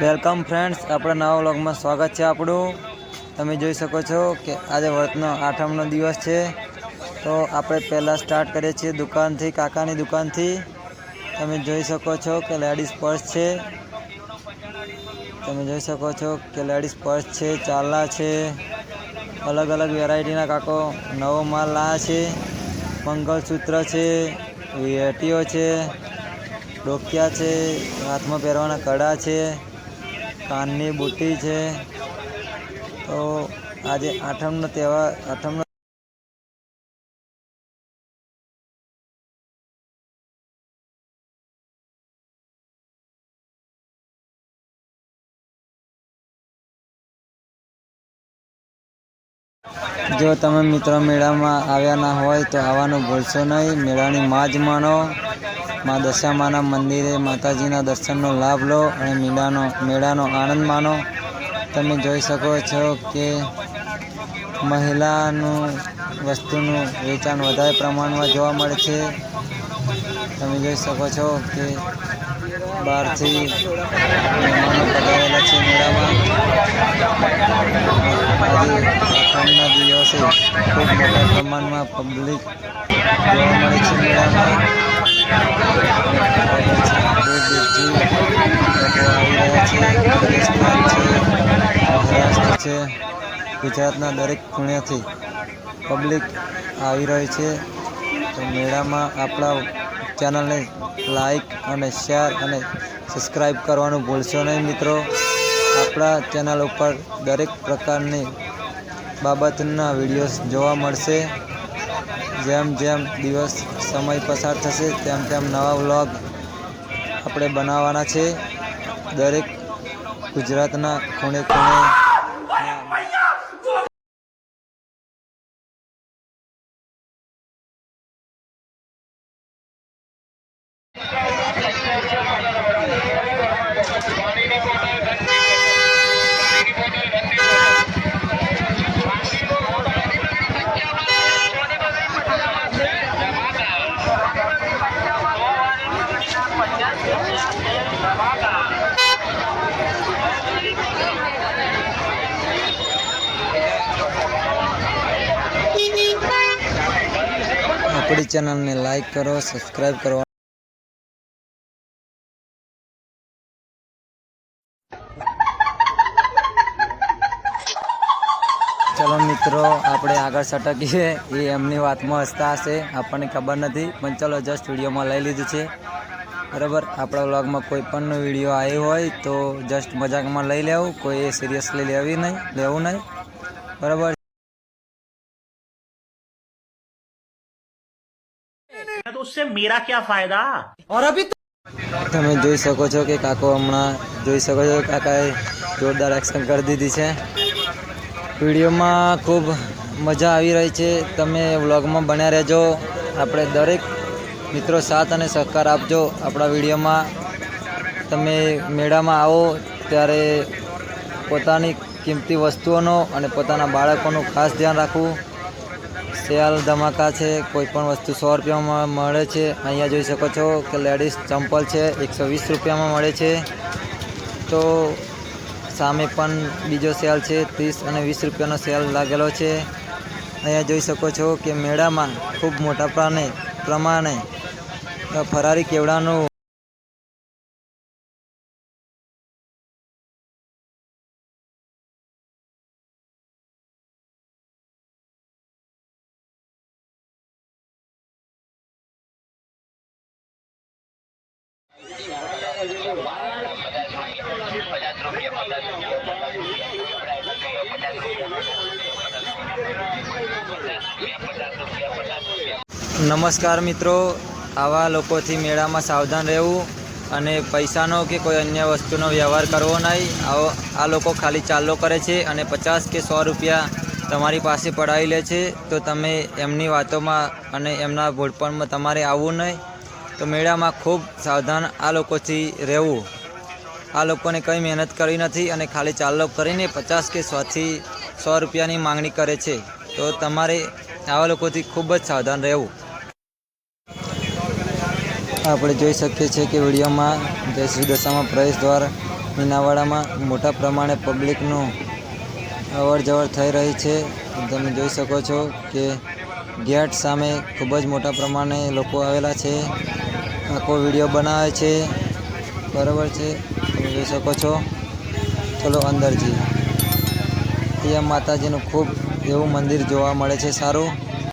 Welcome friends, આપણા નવા વ્લોગમાં સ્વાગત છે આપણું. તમે જોઈ શકો છો કે આજે વ્રતનો આઠમનો દિવસ છે. તો આપણે પહેલાં સ્ટાર્ટ કરીએ છીએ દુકાનથી, કાકાની દુકાનથી. તમે જોઈ શકો છો કે લેડીઝ પર્સ છે. તમે જોઈ શકો છો કે લેડીઝ પર્સ છે ચાલા છે. અલગ અલગ વેરાયટીના કાકો નવો માલ લાયા છે. મંગળસૂત્ર છે વેટીઓ છે, ડોકિયા છે, હાથમાં પહેરવાના કડા છે. કાનની બુટ્ટી છે. તો આજે આઠમનો તહેવાર, આઠમનો જો તમે મિત્રો મેળામાં આવ્યા ના હોય તો આવવાનું ભૂલશો નહીં. મેળાની માજ માણો. મા દશામાના મંદિરે માતાજીના દર્શનનો લાભ લો અને મેળાનો મેળાનો આનંદ માણો તમે જોઈ શકો છો કે મહિલાનું વસ્તુનું વેચાણ વધારે પ્રમાણમાં જોવા મળે છે. તમે જોઈ શકો છો કે બહારથી મહેમાનો પધારેલા છે મેળામાં. આજે દિવસે ખૂબ મોટા પ્રમાણમાં પબ્લિક જોવા મળે છે મેળામાં. છે ગુજરાતના દરેક ખૂણેથી પબ્લિક આવી રહી છે. તો મેળામાં આપણા ચેનલને લાઈક અને શેર અને સબસ્ક્રાઈબ કરવાનું ભૂલશો નહીં મિત્રો. આપણા ચેનલ ઉપર દરેક પ્રકારની બાબતના વિડીયોઝ જોવા મળશે. જેમ જેમ દિવસ સમય પસાર થશે તેમ તેમ નવા વ્લોગ આપણે બનાવવાના છે. દરેક ગુજરાતના ખૂણે ખૂણે આપણી ચેનલને લાઈક કરો, સબસ્ક્રાઈબ કરો. ચલો મિત્રો, આપણે આગળ સટકીએ. એ એમની વાતમાં હસતા હશે, આપણને ખબર નથી, પણ ચલો જસ્ટ વિડીયોમાં લઈ લીધું છે. બરાબર? આપણા વ્લોગમાં કોઈ પણ વીડિયો આવ્યો હોય તો જસ્ટ મજાકમાં લઈ લેવું, કોઈ સિરિયસલી લેવી નહીં, લેવું નહીં. બરાબર? तो उससे मेरा क्या फायदा તમે જોઈ શકો છો કે કાકો હમણાં જોઈ શકો છો કે કાકાએ જોરદાર એક્શન કરી દીધી છે વિડીયોમાં ખૂબ મજા આવી રહી છે તમે વ્લોગમાં બન્યા રહેજો આપણે દરેક મિત્રો સાથ અને સહકાર આપજો આપણા વિડીયોમાં તમે મેળામાં આવો ત્યારે પોતાની કિંમતી વસ્તુઓનો અને પોતાના બાળકોનું ખાસ ધ્યાન રાખવું સેલ ધમાકા છે કોઈ પણ વસ્તુ સો રૂપિયામાં મળે છે. અહીંયા જોઈ શકો છો કે લેડીઝ ચંપલ છે, એકસો વીસ રૂપિયામાં મળે છે. તો સામે પણ બીજો સેલ છે, ત્રીસ અને વીસ રૂપિયાનો સેલ લાગેલો છે. અહીંયા જોઈ શકો છો કે મેળામાં ખૂબ મોટા પ્રાણે પ્રમાણે ફરારી કેવડાનું નમસ્કાર મિત્રો, આવા લોકોથી મેળામાં સાવધાન રહેવું અને પૈસાનો કે કોઈ અન્ય વસ્તુનો વ્યવહાર કરવો નહીં. આવો, આ લોકો ખાલી ચાલો કરે છે અને પચાસ કે સો રૂપિયા તમારી પાસે પડાવી લે છે. તો તમે એમની વાતોમાં અને એમના ભોળપણમાં તમારે આવવું નહીં. તો મેળામાં ખૂબ સાવધાન આ લોકોથી રહેવું. આ લોકોને કંઈ મહેનત કરી નથી અને ખાલી ચાલો કરીને પચાસ કે સોથી સો રૂપિયાની માંગણી કરે છે. તો તમારે આવા લોકોથી ખૂબ જ સાવધાન રહેવું. આપણે જોઈ શકીએ છીએ કે વિડીયોમાં જય શ્રી દશામાં પ્રવેશ દ્વાર મીનાવાડામાં મોટા પ્રમાણે પબ્લિકનું અવર જવર થઈ રહી છે. તમે જોઈ શકો છો કે ગેટ સામે ખૂબ જ મોટા પ્રમાણે લોકો આવેલા છે. આખો વીડિયો બનાવે છે. બરાબર છે? તમે જોઈ શકો છો. ચલો અંદર જઈએ. અહીંયા માતાજીનું ખૂબ એવું મંદિર જોવા મળે છે સારું.